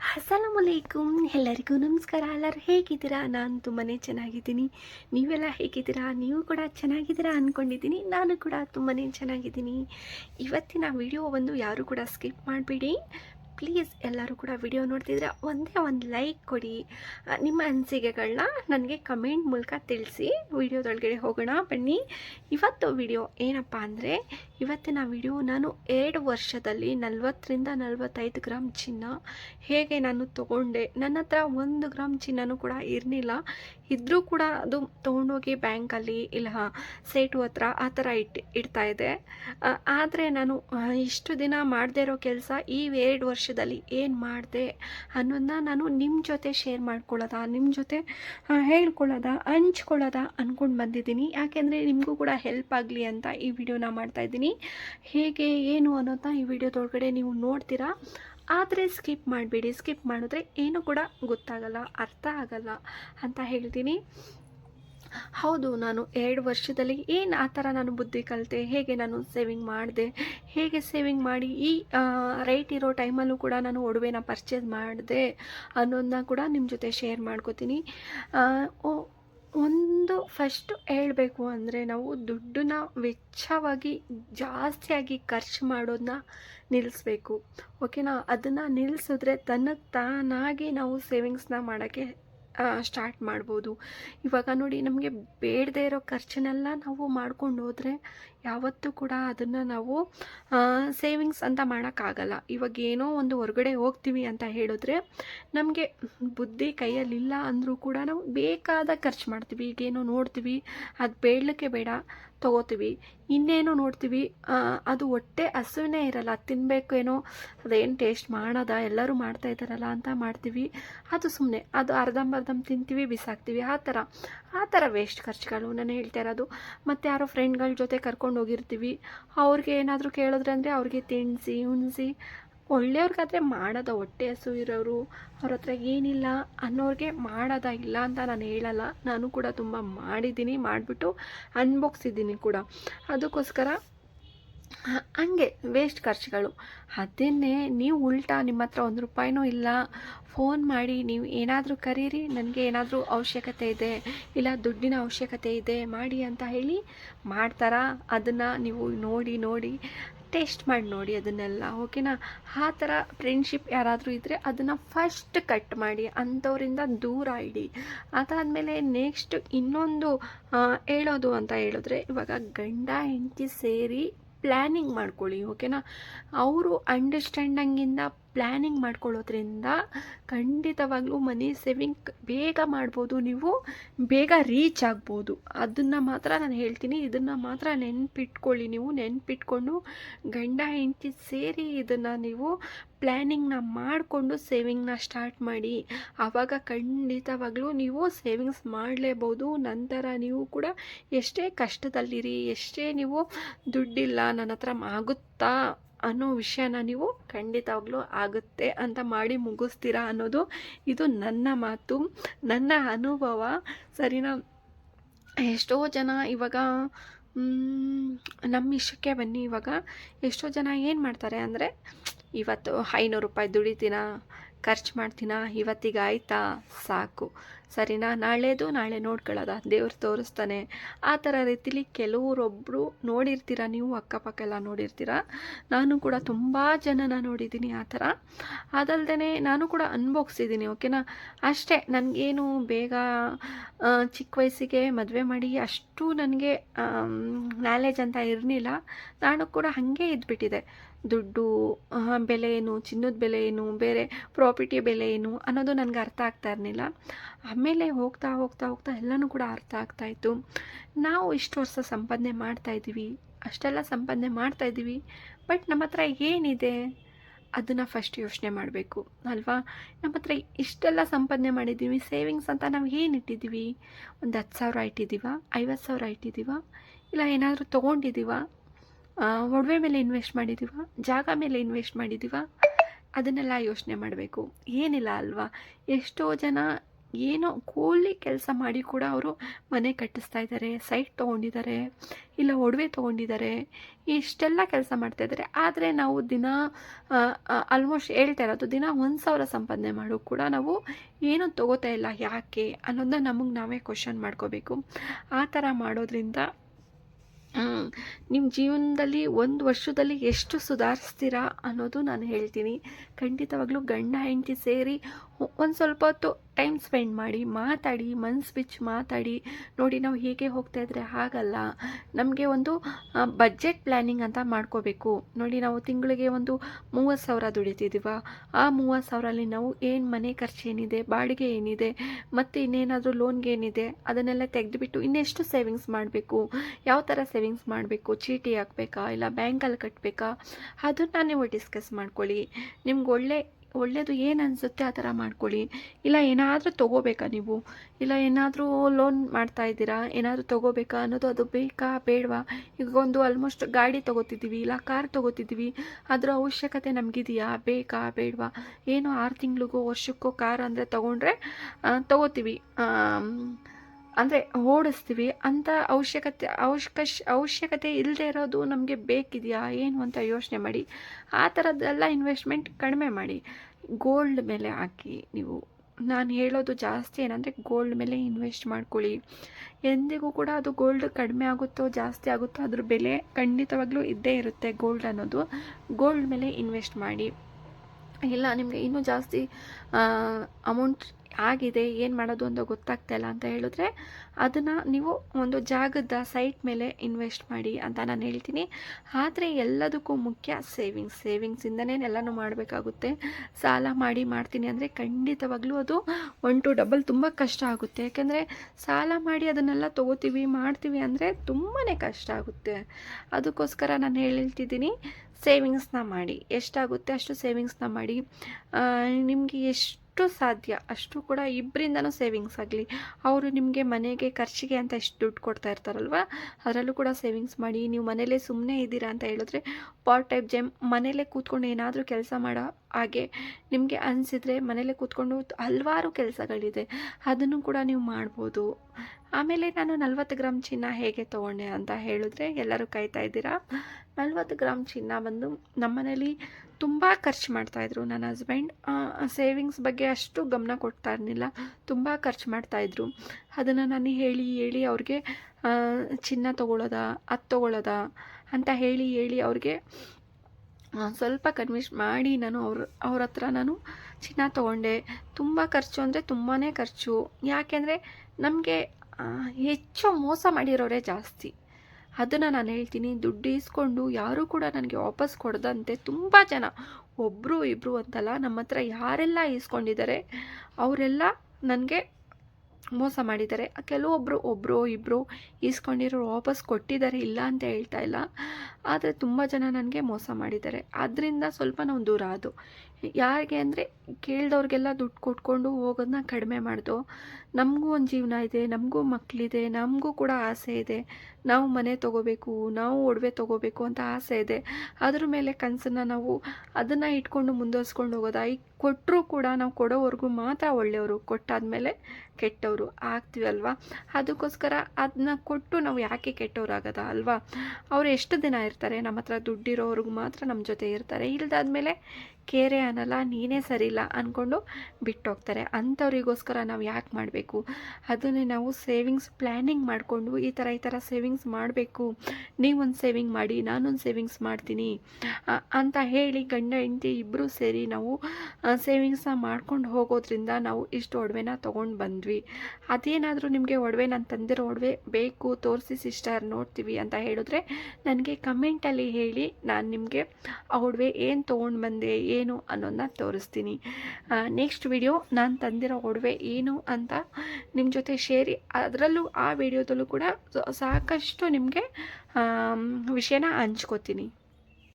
ಅಸ್ಸಲಾಮಲೈಕುಮ್ ಎಲ್ಲರಿಗೂ ನಮಸ್ಕಾರ. ಎಲ್ಲರೂ ಹೇಗಿದ್ದೀರಾ? ನಾನು ತುಂಬಾ ಚೆನ್ನಾಗಿದ್ದೀನಿ. ನೀವೆಲ್ಲ ಹೇಗಿದ್ದೀರಾ? ನೀವು ಕೂಡ ಚೆನ್ನಾಗಿದ್ದೀರಾ ಅಂದ್ಕೊಂಡಿದ್ದೀನಿ ನಾನು ಕೂಡ ತುಂಬಾ ಚೆನ್ನಾಗಿದ್ದೀನಿ. ಇವತ್ತಿನ ವಿಡಿಯೋ ಒಂದು ಯಾರು ಕೂಡ ಸ್ಕಿಪ್ ಮಾಡಬೇಡಿ. ಪ್ಲೀಸ್ ಎಲ್ಲರೂ ಕೂಡ ವಿಡಿಯೋ ನೋಡ್ತಿದ್ರೆ ಒಂದೇ ಒಂದು ಲೈಕ್ ಕೊಡಿ. ನಿಮ್ಮ ಅನಿಸಿಕೆಗಳನ್ನ ನನಗೆ ಕಮೆಂಟ್ ಮೂಲಕ ತಿಳಿಸಿ. ವಿಡಿಯೋದೊಳಗಡೆ ಹೋಗೋಣ, ಬನ್ನಿ. ಇವತ್ತು ವಿಡಿಯೋ ಏನಪ್ಪ ಅಂದರೆ, ಇವತ್ತಿನ ವಿಡಿಯೋ ನಾನು ಎರಡು ವರ್ಷದಲ್ಲಿ ನಲ್ವತ್ತರಿಂದ ನಲ್ವತ್ತೈದು ಗ್ರಾಮ್ ಚಿನ್ನ ಹೇಗೆ ನಾನು ತೊಗೊಂಡೆ. ನನ್ನ ಹತ್ರ ಒಂದು ಗ್ರಾಮ್ ಚಿನ್ನನೂ ಕೂಡ ಇರಲಿಲ್ಲ ಇದ್ದರೂ ಕೂಡ ಅದು ತೊಗೊಂಡೋಗಿ ಬ್ಯಾಂಕಲ್ಲಿ ಇಲ್ಲ ಸೇಟು ಹತ್ರ ಆ ಥರ ಇಟ್ಟು ಇಡ್ತಾ ಇದ್ದೆ ಆದರೆ ನಾನು ಇಷ್ಟು ದಿನ ಮಾಡದೇ ಇರೋ ಕೆಲಸ ಈ ಎರಡು ವರ್ಷದಲ್ಲಿ ಏನು ಮಾಡಿದೆ ಅನ್ನೋದನ್ನ ನಾನು ನಿಮ್ಮ ಜೊತೆ ಶೇರ್ ಮಾಡ್ಕೊಳ್ಳೋದ? ನಿಮ್ಮ ಜೊತೆ ಹೇಳ್ಕೊಳ್ಳೋದಾ? ಹಂಚ್ಕೊಳ್ಳೋದ ಅಂದ್ಕೊಂಡು ಬಂದಿದ್ದೀನಿ. ಯಾಕೆಂದರೆ ನಿಮಗೂ ಕೂಡ ಹೆಲ್ಪ್ ಆಗಲಿ ಅಂತ ಈ ವಿಡಿಯೋನ ಮಾಡ್ತಾಯಿದ್ದೀನಿ ಹೇಗೆ, ಏನು ಅನ್ನೋದನ್ನ ಈ ವಿಡಿಯೋದೊಳಗಡೆ ನೀವು ನೋಡ್ತೀರಾ? ಆದರೆ ಸ್ಕಿಪ್ ಮಾಡಬೇಡಿ. ಸ್ಕಿಪ್ ಮಾಡಿದ್ರೆ ಏನೂ ಕೂಡ ಗೊತ್ತಾಗಲ್ಲ, ಅರ್ಥ ಆಗಲ್ಲ ಅಂತ ಹೇಳ್ತೀನಿ. ಹೌದು, ನಾನು ಎರಡು ವರ್ಷದಲ್ಲಿ ಏನು ಆ ಥರ ನಾನು ಬುದ್ಧಿ ಕಲಿತೆ, ಹೇಗೆ ನಾನು ಸೇವಿಂಗ್ ಮಾಡಿದೆ, ಹೇಗೆ ಸೇವಿಂಗ್ ಮಾಡಿ ಈ ರೈಟ್ ಇರೋ ಟೈಮಲ್ಲೂ ಕೂಡ ನಾನು ಒಡವೆನ ಪರ್ಚೇಸ್ ಮಾಡಿದೆ ಅನ್ನೋದನ್ನ ಕೂಡ ನಿಮ್ಮ ಜೊತೆ ಶೇರ್ ಮಾಡ್ಕೋತೀನಿ. ಓ- ಒಂದು ಫಸ್ಟು ಹೇಳಬೇಕು ಅಂದರೆ ನಾವು ದುಡ್ಡನ್ನ ವೆಚ್ಚವಾಗಿ ಜಾಸ್ತಿಯಾಗಿ ಖರ್ಚು ಮಾಡೋದನ್ನ ನಿಲ್ಲಿಸ್ಬೇಕು ಓಕೆನಾ ಅದನ್ನು ನಿಲ್ಲಿಸಿದ್ರೆ ತನಗೆ ತಾನಾಗಿ ನಾವು ಸೇವಿಂಗ್ಸ್ನ ಮಾಡೋಕ್ಕೆ ಸ್ಟಾರ್ಟ್ ಮಾಡ್ಬೋದು. ಇವಾಗ ನೋಡಿ ನಮಗೆ ಬೇಡದೇ ಇರೋ ಖರ್ಚನ್ನೆಲ್ಲ ನಾವು ಮಾಡ್ಕೊಂಡು ಹೋದರೆ ಯಾವತ್ತೂ ಕೂಡ ಅದನ್ನು ನಾವು ಸೇವಿಂಗ್ಸ್ ಅಂತ ಮಾಡೋಕ್ಕಾಗಲ್ಲ. ಇವಾಗ ಏನೋ ಒಂದು ಹೊರಗಡೆ ಹೋಗ್ತೀವಿ ಅಂತ ಹೇಳಿದ್ರೆ ನಮಗೆ ಬುದ್ಧಿ ಕೈಯಲ್ಲಿಲ್ಲ ಅಂದರೂ ಕೂಡ ನಾವು ಬೇಕಾದ ಖರ್ಚು ಮಾಡ್ತೀವಿ. ಈಗೇನೋ ನೋಡ್ತೀವಿ, ಅದು ಬೇಡಲಿಕ್ಕೆ ಬೇಡ, ತೊಗೋತೀವಿ. ಇನ್ನೇನೋ ನೋಡ್ತೀವಿ ಅದು ಹೊಟ್ಟೆ ಹಸುವಿನೇ ಇರಲ್ಲ. ತಿನ್ನಬೇಕು ಏನೋ, ಅದೇನು ಟೇಸ್ಟ್ ಮಾಡೋದ, ಎಲ್ಲರೂ ಮಾಡ್ತಾ ಇದ್ದಾರಲ್ಲ ಅಂತ ಮಾಡ್ತೀವಿ. ಅದು ಸುಮ್ಮನೆ ಅದು ಅರ್ಧಂಬರ್ಧಂ ತಿಂತೀವಿ, ಬಿಸಾಕ್ತೀವಿ. ಆ ಥರ ಆ ಥರ ವೇಸ್ಟ್ ಖರ್ಚುಗಳು. ನಾನು ಹೇಳ್ತಾ ಇರೋದು, ಮತ್ತು ಯಾರೋ ಫ್ರೆಂಡ್ಗಳ ಜೊತೆ ಕರ್ಕೊಂಡು ಹೋಗಿರ್ತೀವಿ. ಅವ್ರಿಗೆ ಏನಾದರೂ ಕೇಳಿದ್ರೆ ಅಂದರೆ ಅವ್ರಿಗೆ ತಿನ್ನಿಸಿ ಉಣಿಸಿ. ಒಳ್ಳೆಯವ್ರಿಗಾದರೆ ಮಾಡೋದ ಹೊಟ್ಟೆ ಹಸು ಇರೋರು, ಅವ್ರ ಹತ್ರ ಏನಿಲ್ಲ ಅನ್ನೋರಿಗೆ ಮಾಡೋದ ಇಲ್ಲ ಅಂತ ನಾನು ಹೇಳಲ್ಲ. ನಾನು ಕೂಡ ತುಂಬ ಮಾಡಿದ್ದೀನಿ ಮಾಡಿಬಿಟ್ಟು ಅನ್ಭೋಗ್ಸಿದ್ದೀನಿ ಕೂಡ. ಅದಕ್ಕೋಸ್ಕರ ಹಂಗೆ ವೇಸ್ಟ್ ಖರ್ಚುಗಳು. ಅದನ್ನೇ ನೀವು ಉಲ್ಟಾ ನಿಮ್ಮ ಹತ್ರ ಒಂದು ರೂಪಾಯಿನೂ ಇಲ್ಲ. ಫೋನ್ ಮಾಡಿ ನೀವು ಏನಾದರೂ ಕರೀರಿ, ನನಗೆ ಏನಾದರೂ ಅವಶ್ಯಕತೆ ಇದೆ ಇಲ್ಲ ದುಡ್ಡಿನ ಅವಶ್ಯಕತೆ ಇದೆ ಮಾಡಿ ಅಂತ ಹೇಳಿ ಮಾಡ್ತಾರಾ? ಅದನ್ನು ನೀವು ನೋಡಿ ನೋಡಿ ಟೇಸ್ಟ್ ಮಾಡಿ ನೋಡಿ ಅದನ್ನೆಲ್ಲ ಓಕೆನಾ ಆ ಥರ ಫ್ರೆಂಡ್ಶಿಪ್ ಯಾರಾದರೂ ಇದ್ದರೆ ಅದನ್ನು ಫಸ್ಟ್ ಕಟ್ ಮಾಡಿ, ಅಂಥವರಿಂದ ದೂರ ಇಡಿ. ಅದಾದಮೇಲೆ ನೆಕ್ಸ್ಟ್ ಇನ್ನೊಂದು ಹೇಳೋದು ಅಂತ ಹೇಳಿದ್ರೆ ಇವಾಗ ಗಂಡ, ಹೆಂಡತಿ ಸೇರಿ ಪ್ಲ್ಯಾನಿಂಗ್ ಮಾಡ್ಕೊಳ್ಳಿ ಓಕೆನಾ ಅವರು ಅಂಡರ್ಸ್ಟ್ಯಾಂಡಂಗಿಂದ ಪ್ಲ್ಯಾನಿಂಗ್ ಮಾಡ್ಕೊಳ್ಳೋದ್ರಿಂದ ಖಂಡಿತವಾಗ್ಲೂ ಮನಿ ಸೇವಿಂಗ್ ಬೇಗ ಮಾಡ್ಬೋದು, ನೀವು ಬೇಗ ರೀಚ್ ಆಗ್ಬೋದು. ಅದನ್ನು ಮಾತ್ರ ನಾನು ಹೇಳ್ತೀನಿ. ಇದನ್ನು ಮಾತ್ರ ನೆನ್ಪಿಟ್ಕೊಳ್ಳಿ ನೀವು. ನೆನ್ಪಿಟ್ಕೊಂಡು ಗಂಡ, ಹೆಂಡತಿ ಸೇರಿ ಇದನ್ನು ನೀವು ಪ್ಲ್ಯಾನಿಂಗ್ನ ಮಾಡಿಕೊಂಡು ಸೇವಿಂಗ್ನ ಸ್ಟಾರ್ಟ್ ಮಾಡಿ. ಆವಾಗ ಖಂಡಿತವಾಗ್ಲೂ ನೀವು ಸೇವಿಂಗ್ಸ್ ಮಾಡಲೇಬೋದು. ನಂತರ ನೀವು ಕೂಡ ಎಷ್ಟೇ ಕಷ್ಟದಲ್ಲಿರಿ, ಎಷ್ಟೇ ನೀವು ದುಡ್ಡಿಲ್ಲ ನನ್ನ ಹತ್ರ ಆಗುತ್ತಾ ಅನ್ನೋ ವಿಷಯನ ನೀವು ಖಂಡಿತವಾಗ್ಲೂ ಆಗುತ್ತೆ ಅಂತ ಮಾಡಿ ಮುಗಿಸ್ತೀರಾ ಅನ್ನೋದು ಇದು ನನ್ನ ಮಾತು, ನನ್ನ ಅನುಭವ. ಸರಿನಾ? ಎಷ್ಟೋ ಜನ ಇವಾಗ ನಮ್ಮ ಇಷ್ಟಕ್ಕೆ ಬನ್ನಿ ಇವಾಗ. ಎಷ್ಟೋ ಜನ ಏನು ಮಾಡ್ತಾರೆ ಅಂದರೆ, ಇವತ್ತು ಐನೂರು ರೂಪಾಯಿ ದುಡಿತೀನ, ಖರ್ಚು ಮಾಡ್ತೀನ ಇವತ್ತಿಗೆ ಆಯ್ತಾ ಸಾಕು. ಸರಿನಾ? ನಾಳೆದು ನಾಳೆ ನೋಡ್ಕೊಳ್ಳೋದ ದೇವ್ರು ತೋರಿಸ್ತಾನೆ. ಆ ಥರ ರೀತಿಲಿ ಕೆಲವರೊಬ್ಬರು ನೋಡಿರ್ತೀರ? ನೀವು ಅಕ್ಕಪಕ್ಕ ಎಲ್ಲ ನೋಡಿರ್ತೀರ? ನಾನು ಕೂಡ ತುಂಬ ಜನನ ನೋಡಿದ್ದೀನಿ ಆ ಥರ. ಅದಲ್ಲದೆ ನಾನು ಕೂಡ ಅನ್ಭೋಗ್ಸಿದ್ದೀನಿ ಓಕೆನಾ ಅಷ್ಟೇ, ನನಗೇನು ಬೇಗ ಚಿಕ್ಕ ವಯಸ್ಸಿಗೆ ಮದುವೆ ಮಾಡಿ ಅಷ್ಟು ನನಗೆ ನಾಲೆಜ್ ಅಂತ ಇರಲಿಲ್ಲ. ನಾನು ಕೂಡ ಹಾಗೆ ಇದ್ಬಿಟ್ಟಿದೆ. ದುಡ್ಡು ಬೆಲೆ ಏನು, ಚಿನ್ನದ ಬೆಲೆ ಏನು, ಬೇರೆ ಪ್ರಾಪರ್ಟಿ ಬೆಲೆ ಏನು ಅನ್ನೋದು ನನಗೆ ಅರ್ಥ ಆಗ್ತಾ ಇರಲಿಲ್ಲ. ಆಮೇಲೆ ಹೋಗ್ತಾ ಹೋಗ್ತಾ ಹೋಗ್ತಾ ಎಲ್ಲನೂ ಕೂಡ ಅರ್ಥ ಆಗ್ತಾಯಿತ್ತು ನಾವು ಇಷ್ಟು ವರ್ಷ ಸಂಪಾದನೆ ಮಾಡ್ತಾ ಇದ್ದೀವಿ, ಅಷ್ಟೆಲ್ಲ ಸಂಪಾದನೆ ಮಾಡ್ತಾ ಇದ್ದೀವಿ, ಬಟ್ ನಮ್ಮ ಹತ್ರ ಏನಿದೆ ಅದನ್ನು ಫಸ್ಟ್ ಯೋಚನೆ ಮಾಡಬೇಕು, ಅಲ್ವಾ? ನಮ್ಮ ಹತ್ರ ಇಷ್ಟೆಲ್ಲ ಸಂಪಾದನೆ ಮಾಡಿದ್ದೀವಿ ಸೇವಿಂಗ್ಸ್ ಅಂತ ನಾವು ಏನು ಇಟ್ಟಿದ್ದೀವಿ? ಒಂದು ಹತ್ತು ಸಾವಿರ ಇಟ್ಟಿದ್ದೀವ? ಐವತ್ತು ಸಾವಿರ ಇಟ್ಟಿದ್ದೀವ? ಇಲ್ಲ ಏನಾದರೂ ತೊಗೊಂಡಿದ್ದೀವ? ಒಡವೆ ಮೇಲೆ ಇನ್ವೆಸ್ಟ್ ಮಾಡಿದ್ದೀವ? ಜಾಗ ಮೇಲೆ ಇನ್ವೆಸ್ಟ್ ಮಾಡಿದ್ದೀವ? ಅದನ್ನೆಲ್ಲ ಯೋಚನೆ ಮಾಡಬೇಕು. ಏನಿಲ್ಲ ಅಲ್ವಾ? ಎಷ್ಟೋ ಜನ ಏನೋ ಕೂಲಿ ಕೆಲಸ ಮಾಡಿ ಕೂಡ ಅವರು ಮನೆ ಕಟ್ಟಿಸ್ತಾ ಇದ್ದಾರೆ ಸೈಟ್ ತೊಗೊಂಡಿದ್ದಾರೆ, ಇಲ್ಲ ಒಡವೆ ತೊಗೊಂಡಿದ್ದಾರೆ, ಇಷ್ಟೆಲ್ಲ ಕೆಲಸ ಮಾಡ್ತಾ ಇದ್ದಾರೆ. ಆದರೆ ನಾವು ದಿನ ಆಲ್ಮೋಸ್ಟ್ ಹೇಳ್ತಾ ಇರೋದು ದಿನ ಒಂದು ಸಾವಿರ ಸಂಪಾದನೆ ಮಾಡು ಕೂಡ ನಾವು ಏನೂ ತೊಗೋತಾ ಇಲ್ಲ, ಯಾಕೆ ಅನ್ನೋದನ್ನ ನಮಗೆ ನಾವೇ ಕ್ವಶನ್ ಮಾಡ್ಕೋಬೇಕು. ಆ ಥರ ಮಾಡೋದ್ರಿಂದ ನಿಮ್ಮ ಜೀವನದಲ್ಲಿ ಒಂದು ವರ್ಷದಲ್ಲಿ ಎಷ್ಟು ಸುಧಾರಿಸ್ತೀರಾ ಅನ್ನೋದು ನಾನು ಹೇಳ್ತೀನಿ. ಖಂಡಿತವಾಗ್ಲೂ ಗಂಡ, ಹೆಂಡತಿ ಸೇರಿ ಒಂದು ಸ್ವಲ್ಪ ಹೊತ್ತು ಟೈಮ್ ಸ್ಪೆಂಡ್ ಮಾಡಿ, ಮಾತಾಡಿ, ಮನ್ಸು ಬಿಚ್ಚಿ ಮಾತಾಡಿ. ನೋಡಿ ನಾವು ಹೀಗೆ ಹೋಗ್ತಾ ಇದ್ರೆ ಹಾಗಲ್ಲ. ನಮಗೆ ಒಂದು ಬಜೆಟ್ ಪ್ಲ್ಯಾನಿಂಗ್ ಅಂತ ಮಾಡ್ಕೋಬೇಕು. ನೋಡಿ ನಾವು ತಿಂಗಳಿಗೆ ಒಂದು ಮೂವತ್ತು ಸಾವಿರ ದುಡಿತಿದ್ದೀವ ಆ ಮೂವತ್ತು ಸಾವಿರಲ್ಲಿ ನಾವು ಏನು ಮನೆ ಖರ್ಚು ಏನಿದೆ, ಬಾಡಿಗೆ ಏನಿದೆ, ಮತ್ತು ಇನ್ನೇನಾದರೂ ಲೋನ್ಗೆ ಏನಿದೆ, ಅದನ್ನೆಲ್ಲ ತೆಗೆದುಬಿಟ್ಟು ಇನ್ನೆಷ್ಟು ಸೇವಿಂಗ್ಸ್ ಮಾಡಬೇಕು? ಯಾವ ಥರ ಸೇವಿಂಗ್ಸ್ ಮಾಡಬೇಕು? ಚೀಟಿ ಹಾಕಬೇಕಾ? ಇಲ್ಲ ಬ್ಯಾಂಕಲ್ಲಿ ಕಟ್ಟಬೇಕಾ ಅದನ್ನು ನೀವು ಡಿಸ್ಕಸ್ ಮಾಡ್ಕೊಳ್ಳಿ. ನಿಮ್ಗೆ ಒಳ್ಳೆ ಒಳ್ಳೆಯದು ಏನು ಅನಿಸುತ್ತೆ ಆ ಥರ ಮಾಡ್ಕೊಳ್ಳಿ. ಇಲ್ಲ ಏನಾದರೂ ತೊಗೋಬೇಕಾ ನೀವು? ಇಲ್ಲ ಏನಾದರೂ ಲೋನ್ ಮಾಡ್ತಾ ಇದ್ದೀರಾ? ಏನಾದರೂ ತೊಗೋಬೇಕಾ ಅನ್ನೋದು ಅದು ಬೇಕಾ ಬೇಡವಾ? ಈಗ ಒಂದು ಆಲ್ಮೋಸ್ಟ್ ಗಾಡಿ ತೊಗೋತಿದ್ದೀವಿ, ಇಲ್ಲ ಕಾರ್ ತೊಗೋತಿದ್ದೀವಿ, ಅದರ ಅವಶ್ಯಕತೆ ನಮಗಿದೆಯಾ? ಬೇಕಾ, ಬೇಡವಾ? ಏನೋ ಆರು ತಿಂಗಳಿಗೋ ವರ್ಷಕ್ಕೋ ಕಾರ್ ಅಂದರೆ ತೊಗೊಂಡ್ರೆ ತೊಗೋತೀವಿ. ಅಂದರೆ ಓಡಿಸ್ತೀವಿ ಅಂಥ ಅವಶ್ಯಕತೆ ಅವಶ್ಯಕಶ್ ಅವಶ್ಯಕತೆ ಇಲ್ಲದೆ ಇರೋದು ನಮಗೆ ಬೇಕಿದೆಯಾ, ಏನು ಅಂತ ಯೋಚನೆ ಮಾಡಿ, ಆ ಥರದ್ದೆಲ್ಲ ಇನ್ವೆಸ್ಟ್ಮೆಂಟ್ ಕಡಿಮೆ ಮಾಡಿ ಗೋಲ್ಡ್ ಮೇಲೆ ಹಾಕಿ ನೀವು, ನಾನು ಹೇಳೋದು ಜಾಸ್ತಿ ಏನಂದರೆ ಗೋಲ್ಡ್ ಮೇಲೆ ಇನ್ವೆಸ್ಟ್ ಮಾಡ್ಕೊಳ್ಳಿ. ಎಂದಿಗೂ ಕೂಡ ಅದು ಗೋಲ್ಡ್ ಕಡಿಮೆ ಆಗುತ್ತೋ, ಜಾಸ್ತಿ ಆಗುತ್ತೋ ಅದ್ರ ಬೆಲೆ ಖಂಡಿತವಾಗ್ಲೂ ಇದ್ದೇ ಇರುತ್ತೆ ಗೋಲ್ಡ್ ಅನ್ನೋದು. ಗೋಲ್ಡ್ ಮೇಲೆ ಇನ್ವೆಸ್ಟ್ ಮಾಡಿ. ಇಲ್ಲ, ನಿಮಗೆ ಇನ್ನೂ ಜಾಸ್ತಿ ಅಮೌಂಟ್ ಆಗಿದೆ, ಏನು ಮಾಡೋದು ಅಂತ ಗೊತ್ತಾಗ್ತಾ ಇಲ್ಲ ಅಂತ ಹೇಳಿದ್ರೆ ಅದನ್ನು ನೀವು ಒಂದು ಜಾಗದ ಸೈಟ್ ಮೇಲೆ ಇನ್ವೆಸ್ಟ್ ಮಾಡಿ ಅಂತ ನಾನು ಹೇಳ್ತೀನಿ. ಆದರೆ ಎಲ್ಲದಕ್ಕೂ ಮುಖ್ಯ ಸೇವಿಂಗ್ಸ್ ಸೇವಿಂಗ್ಸಿಂದನೇ ಎಲ್ಲನೂ ಮಾಡಬೇಕಾಗುತ್ತೆ. ಸಾಲ ಮಾಡಿ ಮಾಡ್ತೀನಿ ಅಂದರೆ ಖಂಡಿತವಾಗ್ಲೂ ಅದು ಒನ್ ಟು ಡಬಲ್ ತುಂಬ ಕಷ್ಟ ಆಗುತ್ತೆ. ಯಾಕೆಂದರೆ ಸಾಲ ಮಾಡಿ ಅದನ್ನೆಲ್ಲ ತೊಗೋತೀವಿ, ಮಾಡ್ತೀವಿ ಅಂದರೆ ತುಂಬಾ ಕಷ್ಟ ಆಗುತ್ತೆ. ಅದಕ್ಕೋಸ್ಕರ ನಾನು ಹೇಳ್ತಿದ್ದೀನಿ ಸೇವಿಂಗ್ಸ್ನ ಮಾಡಿ. ಎಷ್ಟಾಗುತ್ತೆ ಅಷ್ಟು ಸೇವಿಂಗ್ಸ್ನ ಮಾಡಿ. ನಿಮಗೆ ಎಷ್ಟು ಎಷ್ಟು ಸಾಧ್ಯ, ಅಷ್ಟು ಕೂಡ ಇಬ್ಬರಿಂದನೂ ಸೇವಿಂಗ್ಸ್ ಆಗಲಿ. ಅವರು ನಿಮಗೆ ಮನೆಗೆ ಖರ್ಚಿಗೆ ಅಂತ ಎಷ್ಟು ದುಡ್ಡು ಕೊಡ್ತಾ ಇರ್ತಾರಲ್ವ? ಅದರಲ್ಲೂ ಕೂಡ ಸೇವಿಂಗ್ಸ್ ಮಾಡಿ, ನೀವು ಮನೇಲೇ ಸುಮ್ಮನೆ ಇದ್ದೀರಾ ಅಂತ ಹೇಳಿದ್ರೆ ಪಾರ್ಟ್ ಟೈಪ್ ಜೆಮ್ ಮನೇಲೇ ಕೂತ್ಕೊಂಡು ಏನಾದರೂ ಕೆಲಸ ಮಾಡೋ ಹಾಗೆ ನಿಮಗೆ ಅನಿಸಿದರೆ ಮನೇಲೇ ಕೂತ್ಕೊಂಡು ಹಲವಾರು ಕೆಲಸಗಳಿದೆ. ಅದನ್ನು ಕೂಡ ನೀವು ಮಾಡ್ಬೋದು. ಆಮೇಲೆ ನಾನು ನಲ್ವತ್ತು ಗ್ರಾಮ್ ಚಿನ್ನ ಹೇಗೆ ತೊಗೊಂಡೆ ಅಂತ ಹೇಳಿದ್ರೆ, ಎಲ್ಲರೂ ಕಾಯ್ತಾ ಇದ್ದೀರಾ? ನಲ್ವತ್ತು ಗ್ರಾಮ್ ಚಿನ್ನ ಬಂದು ನಮ್ಮನೇಲಿ ತುಂಬ ಖರ್ಚು ಮಾಡ್ತಾಯಿದ್ರು ನನ್ನ ಹಸ್ಬೆಂಡ್ ಸೇವಿಂಗ್ಸ್ ಬಗ್ಗೆ ಅಷ್ಟು ಗಮನ ಕೊಡ್ತಾ ಇರಲಿಲ್ಲ. ತುಂಬ ಖರ್ಚು ಮಾಡ್ತಾಯಿದ್ರು ಅದನ್ನು ನಾನು ಹೇಳಿ ಹೇಳಿ ಅವ್ರಿಗೆ ಚಿನ್ನ ತೊಗೊಳ್ಳೋದ ಅದು ತೊಗೊಳ್ಳೋದ ಅಂತ ಹೇಳಿ ಹೇಳಿ ಅವ್ರಿಗೆ ಸ್ವಲ್ಪ ಕನ್ವಿನ್ಸ್ ಮಾಡಿ ನಾನು ಅವ್ರ ಅವ್ರ ಹತ್ರ ನಾನು ಚಿನ್ನ ತೊಗೊಂಡೆ. ತುಂಬ ಖರ್ಚು ಅಂದರೆ ತುಂಬಾ ಖರ್ಚು. ಯಾಕೆಂದರೆ ನಮಗೆ ಹೆಚ್ಚು ಮೋಸ ಮಾಡಿರೋರೇ ಜಾಸ್ತಿ. ಅದನ್ನು ನಾನು ಹೇಳ್ತೀನಿ, ದುಡ್ಡು ಇಸ್ಕೊಂಡು ಯಾರೂ ಕೂಡ ನನಗೆ ವಾಪಸ್ ಕೊಡದಂತೆ ತುಂಬ ಜನ. ಒಬ್ಬರು ಇಬ್ಬರು ಅಂತಲ್ಲ ನಮ್ಮ ಹತ್ರ ಯಾರೆಲ್ಲ ಇಸ್ಕೊಂಡಿದ್ದಾರೆ ಅವರೆಲ್ಲ ನನಗೆ ಮೋಸ ಮಾಡಿದ್ದಾರೆ ಕೆಲವೊಬ್ಬರು ಒಬ್ಬರು ಇಬ್ಬರು ಈಸ್ಕೊಂಡಿರೋ ವಾಪಸ್ ಕೊಟ್ಟಿದ್ದಾರೆ ಇಲ್ಲ ಅಂತ ಹೇಳ್ತಾ ಇಲ್ಲ. ಆದರೆ ತುಂಬ ಜನ ನನಗೆ ಮೋಸ ಮಾಡಿದ್ದಾರೆ. ಅದರಿಂದ ಸ್ವಲ್ಪ ನಾವು ದೂರ ಅದು ಯಾರಿಗೆ ಅಂದರೆ ಕೇಳ್ದವ್ರಿಗೆಲ್ಲ ದುಡ್ಡು ಕೊಟ್ಕೊಂಡು ಹೋಗೋದನ್ನ ಕಡಿಮೆ ಮಾಡ್ದು. ನಮಗೂ ಒಂದು ಜೀವನ ಇದೆ, ನಮಗೂ ಮಕ್ಕಳಿದೆ ನಮಗೂ ಕೂಡ ಆಸೆ ಇದೆ. ನಾವು ಮನೆ ತೊಗೋಬೇಕು, ನಾವು ಒಡವೆ ತೊಗೋಬೇಕು ಅಂತ ಆಸೆ ಇದೆ. ಅದ್ರ ಮೇಲೆ ಕನಸನ್ನ ನಾವು ಅದನ್ನು ಇಟ್ಕೊಂಡು ಮುಂದುವರ್ಸ್ಕೊಂಡು ಹೋಗೋದಾ. ಈಗ ಕೊಟ್ಟರೂ ಕೂಡ ನಾವು ಕೊಡೋವರೆಗೂ ಮಾತ್ರ ಒಳ್ಳೆಯವರು. ಕೊಟ್ಟಾದಮೇಲೆ ಕೆಟ್ಟವರು ಆಗ್ತೀವಲ್ವಾ? ಅದಕ್ಕೋಸ್ಕರ ಅದನ್ನ ಕೊಟ್ಟು ನಾವು ಯಾಕೆ ಕೆಟ್ಟವ್ರಾಗದ ಅಲ್ವಾ? ಅವ್ರು ಎಷ್ಟು ದಿನ ಇರ್ತಾರೆ ನಮ್ಮ ಹತ್ರ ದುಡ್ಡಿರೋವ್ರಿಗೂ ಮಾತ್ರ ನಮ್ಮ ಜೊತೆ ಇರ್ತಾರೆ. ಇಲ್ದಾದ್ಮೇಲೆ ಕೇರೆ ಅನ್ನಲ್ಲ, ನೀನೇ ಸರಿಯಿಲ್ಲ ಅಂದ್ಕೊಂಡು ಬಿಟ್ಟೋಗ್ತಾರೆ. ಅಂಥವರಿಗೋಸ್ಕರ ನಾವು ಯಾಕೆ ಮಾಡಬೇಕು? ಅದನ್ನೇ ನಾವು ಸೇವಿಂಗ್ಸ್ ಪ್ಲ್ಯಾನಿಂಗ್ ಮಾಡಿಕೊಂಡು ಈ ಥರ ಈ ಥರ ಸೇವಿಂಗ್ಸ್ ಮಾಡಬೇಕು. ನೀವೊಂದು ಸೇವಿಂಗ್ ಮಾಡಿ, ನಾನೊಂದು ಸೇವಿಂಗ್ಸ್ ಮಾಡ್ತೀನಿ. ಅಂತ ಹೇಳಿ ಗಂಡ, ಹೆಂಡತಿ ಇಬ್ಬರು ಸೇರಿ ನಾವು ಸೇವಿಂಗ್ಸ್ನ ಮಾಡ್ಕೊಂಡು ಹೋಗೋದ್ರಿಂದ ನಾವು ಇಷ್ಟು ಒಡವೆನ ತೊಗೊಂಡು ಬಂದ್ವಿ. ಅದೇನಾದರೂ ನಿಮಗೆ ಒಡವೆ ನಾನು ತಂದಿರೋ ಒಡವೆ ಬೇಕು, ತೋರಿಸಿ ಸಿಸ್ಟರ್ ನೋಡ್ತೀವಿ ಅಂತ ಹೇಳಿದ್ರೆ, ನನಗೆ ಕಮೆಂಟಲ್ಲಿ ಹೇಳಿ ನಾನು ನಿಮಗೆ ಆ ಒಡವೆ ಏನು ತೊಗೊಂಡು ಬಂದೆ ಏನು ಅನ್ನೋದನ್ನ ತೋರಿಸ್ತೀನಿ. ನೆಕ್ಸ್ಟ್ ವಿಡಿಯೋ ನಾನು ತಂದಿರೋ ಒಡವೆ ಏನು ಅಂತ ನಿಮ್ಮ ಜೊತೆ ಶೇರಿ ಅದರಲ್ಲೂ ಆ ವಿಡಿಯೋದಲ್ಲೂ ಕೂಡ ಸಾಕಷ್ಟು ನಿಮಗೆ ವಿಷಯನ ಹಂಚ್ಕೋತೀನಿ.